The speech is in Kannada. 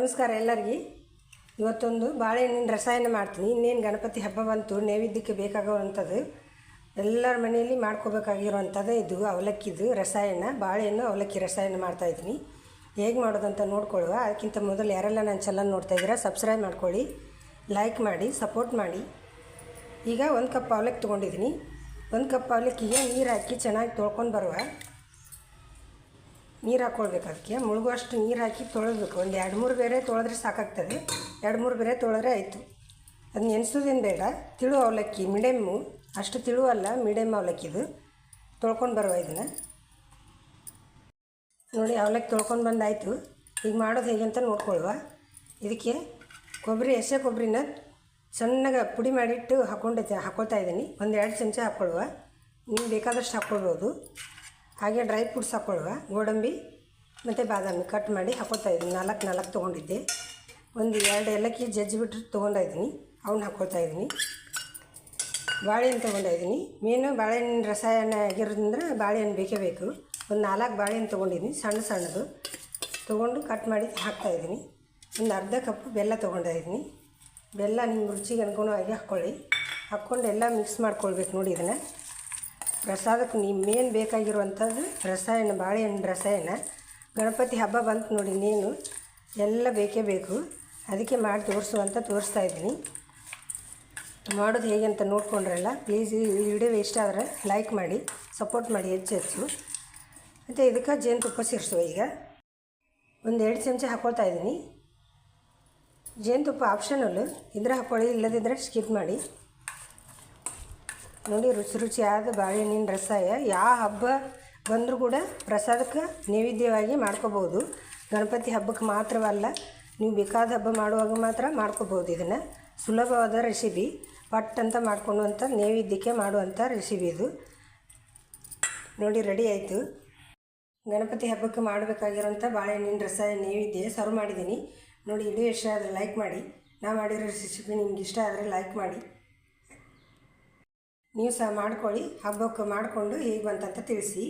ನಮಸ್ಕಾರ ಎಲ್ಲರಿಗೆ. ಇವತ್ತೊಂದು ಬಾಳೆಹಣ್ಣಿನ ರಸಾಯನ ಮಾಡ್ತೀನಿ. ಇನ್ನೇನು ಗಣಪತಿ ಹಬ್ಬ ಬಂತು, ನೈವೇದ್ಯಕ್ಕೆ ಬೇಕಾಗುವಂಥದ್ದು ಎಲ್ಲರ ಮನೆಯಲ್ಲಿ ಮಾಡ್ಕೋಬೇಕಾಗಿರುವಂಥದ್ದು ಇದು, ಅವಲಕ್ಕಿದು ರಸಾಯನ. ಬಾಳೆಹಣ್ಣು ಅವಲಕ್ಕಿ ರಸಾಯನ ಮಾಡ್ತಾಯಿದ್ದೀನಿ ಹೇಗೆ ಮಾಡೋದಂತ ನೋಡ್ಕೊಳ್ಳುವ. ಅದಕ್ಕಿಂತ ಮೊದಲು ಯಾರೆಲ್ಲ ನನ್ನ ಚಾನಲ್ ನೋಡ್ತಾ ಇದ್ದೀರಾ ಸಬ್ಸ್ಕ್ರೈಬ್ ಮಾಡ್ಕೊಳ್ಳಿ ಲೈಕ್ ಮಾಡಿ ಸಪೋರ್ಟ್ ಮಾಡಿ. ಈಗ ಒಂದು ಕಪ್ ಅವಲಕ್ಕಿ ತೊಗೊಂಡಿದ್ದೀನಿ. ಒಂದು ಕಪ್ ಅವಲಕ್ಕಿಗೆ ನೀರು ಹಾಕಿ ಚೆನ್ನಾಗಿ ತೊಳ್ಕೊಂಡು ಬರುವ. ನೀರು ಹಾಕ್ಕೊಳ್ಬೇಕು ಅದಕ್ಕೆ. ಮುಳುಗುವಷ್ಟು ನೀರು ಹಾಕಿ ತೊಳೆದ್ಬೇಕು ಒಂದು ಎರಡು ಮೂರು ಬೇರೆ ತೊಳೆದ್ರೆ ಸಾಕಾಗ್ತದೆ. ಎರಡು ಮೂರು ಬೇರೆ ತೊಳೆದ್ರೆ ಆಯಿತು. ಅದು ನೆನೆಸೋದೇನು ಬೇಡ. ತಿಳು ಅವಲಕ್ಕಿ ಮೀಡಿಯಮ್ಮು ಅಷ್ಟು ತಿಳು ಅಲ್ಲ ಮೀಡಿಯಮ್ ಅವಲಕ್ಕಿದು ತೊಳ್ಕೊಂಡು ಬರುವ ಇದನ್ನು. ನೋಡಿ, ಅವಲಕ್ಕಿ ತೊಳ್ಕೊಂಡು ಬಂದಾಯಿತು. ಈಗ ಮಾಡೋದು ಹೇಗೆ ಅಂತ ನೋಡ್ಕೊಳ್ಳುವ. ಇದಕ್ಕೆ ಕೊಬ್ಬರಿ ಎಸೆ ಕೊಬ್ಬರಿನ ಸಣ್ಣಗೆ ಪುಡಿ ಮಾಡಿಟ್ಟು ಹಾಕ್ಕೊಂಡೈತೆ ಹಾಕ್ಕೊಳ್ತಾ ಇದ್ದೀನಿ ಒಂದು ಎರಡು ಚಮಚ ಹಾಕ್ಕೊಳ್ಳುವ ನೀವು ಬೇಕಾದಷ್ಟು ಹಾಕ್ಕೊಳ್ಬೋದು ಹಾಗೆ ಡ್ರೈ ಫ್ರೂಟ್ಸ್ ಹಾಕ್ಕೊಳ್ಳುವ ಗೋಡಂಬಿ ಮತ್ತು ಬಾದಾಮಿ ಕಟ್ ಮಾಡಿ ಹಾಕ್ಕೊಳ್ತಾ ಇದ್ದೀನಿ. ನಾಲ್ಕು ನಾಲ್ಕು ತೊಗೊಂಡಿದ್ದೆ. ಒಂದು ಎರಡು ಏಲಕ್ಕಿ ಜಜ್ಜಿಬಿಟ್ಟು ತೊಗೊಂಡಾ ಇದ್ದೀನಿ. ಅವನ್ನ ಹಾಕ್ಕೊಳ್ತಾ ಇದ್ದೀನಿ. ಬಾಳೆಹಣ್ಣು ತೊಗೊಂಡಾ ಇದ್ದೀನಿ. ಮೇನು ಬಾಳೆಹಣ್ಣಿನ ರಸಾಯನ ಆಗಿರೋದ್ರಿಂದ ಬಾಳೆಹಣ್ಣು ಬೇಕೇ ಬೇಕು. ಒಂದು ನಾಲ್ಕು ಬಾಳೆಹಣ್ಣು ತೊಗೊಂಡಿದ್ದೀನಿ. ಸಣ್ಣ ಸಣ್ಣದು. ತೊಗೊಂಡು ಕಟ್ ಮಾಡಿ ಹಾಕ್ತಾಯಿದ್ದೀನಿ ಒಂದು ಅರ್ಧ ಕಪ್ ಬೆಲ್ಲ ತೊಗೊಂಡಾ ಇದ್ದೀನಿ. ಬೆಲ್ಲ ನಿಮ್ಮ ರುಚಿಗೆ ಅನುಗುಣವಾಗಿ ಹಾಕ್ಕೊಳ್ಳಿ ಹಾಕ್ಕೊಂಡು ಎಲ್ಲ ಮಿಕ್ಸ್ ಮಾಡ್ಕೊಳ್ಬೇಕು ನೋಡಿ ಇದನ್ನು. ಪ್ರಸಾದಕ್ಕೆ ನಿಮ್ಮೇನು ಬೇಕಾಗಿರುವಂಥದ್ದು ರಸಾಯನ, ಬಾಳೆಹಣ್ಣು ರಸಾಯನ. ಗಣಪತಿ ಹಬ್ಬ ಬಂತು ನೋಡಿ ನೀನು, ಎಲ್ಲ ಬೇಕೇ ಬೇಕು. ಅದಕ್ಕೆ ಮಾಡಿ ತೋರಿಸುವಂತ ತೋರಿಸ್ತಾ ಇದ್ದೀನಿ. ಮಾಡೋದು ಹೇಗೆ ಅಂತ ನೋಡ್ಕೊಂಡ್ರಲ್ಲ ಪ್ಲೀಸ್ ಈ ವಿಡಿಯೋ ಇಷ್ಟ ಆದರೆ ಲೈಕ್ ಮಾಡಿ ಸಪೋರ್ಟ್ ಮಾಡಿ, ಹೆಚ್ಚು ಹೆಚ್ಚು. ಮತ್ತು ಇದಕ್ಕೆ ಜೇನುತುಪ್ಪ ಸೇರಿಸುವ ಈಗ. ಒಂದು ಎರಡು ಚಮಚ ಹಾಕ್ಕೊಳ್ತಾ ಇದ್ದೀನಿ. ಜೇನುತುಪ್ಪ ಆಪ್ಷನಲ್ಲು ಇದ್ರೆ ಹಾಕ್ಕೊಳ್ಳಿ ಇಲ್ಲದಿದ್ದರೆ ಸ್ಕಿಪ್ ಮಾಡಿ. ನೋಡಿ, ರುಚಿ ರುಚಿಯಾದ ಬಾಳೆಹಣ್ಣಿನ ರಸಾಯ. ಯಾವ ಹಬ್ಬ ಬಂದರೂ ಕೂಡ ಪ್ರಸಾದಕ್ಕೆ ನೈವೇದ್ಯವಾಗಿ ಮಾಡ್ಕೋಬೋದು. ಗಣಪತಿ ಹಬ್ಬಕ್ಕೆ ಮಾತ್ರವಲ್ಲ, ನೀವು ಬೇಕಾದ ಹಬ್ಬ ಮಾಡುವಾಗ ಮಾತ್ರ ಮಾಡ್ಕೋಬೋದು ಇದನ್ನು. ಸುಲಭವಾದ ರೆಸಿಪಿ, ಪಟ್ ಅಂತ ಮಾಡ್ಕೊಳ್ಳುವಂಥ ನೈವೇದ್ಯಕ್ಕೆ ಮಾಡುವಂಥ ರೆಸಿಪಿ ಇದು. ನೋಡಿ, ರೆಡಿ ಆಯಿತು. ಗಣಪತಿ ಹಬ್ಬಕ್ಕೆ ಮಾಡಬೇಕಾಗಿರೋಂಥ ಬಾಳೆಹಣ್ಣಿನ ರಸಾಯ ನೈವೇದ್ಯ ಸರ್ವ್ ಮಾಡಿದ್ದೀನಿ. ನೋಡಿ ವಿಡಿಯೋ ಇಷ್ಟ ಆದರೆ ಲೈಕ್ ಮಾಡಿ. ನಾ ಮಾಡಿರೋ ರೆಸಿಪಿ ನಿಮ್ಗೆ ಇಷ್ಟ ಆದರೆ ಲೈಕ್ ಮಾಡಿ. ನೀವು ಸಹ ಮಾಡ್ಕೊಳ್ಳಿ ಹಬ್ಬಕ್ಕೆ ಮಾಡಿಕೊಂಡು ಹೇಗೆ ಬಂತಂತ ತಿಳಿಸಿ.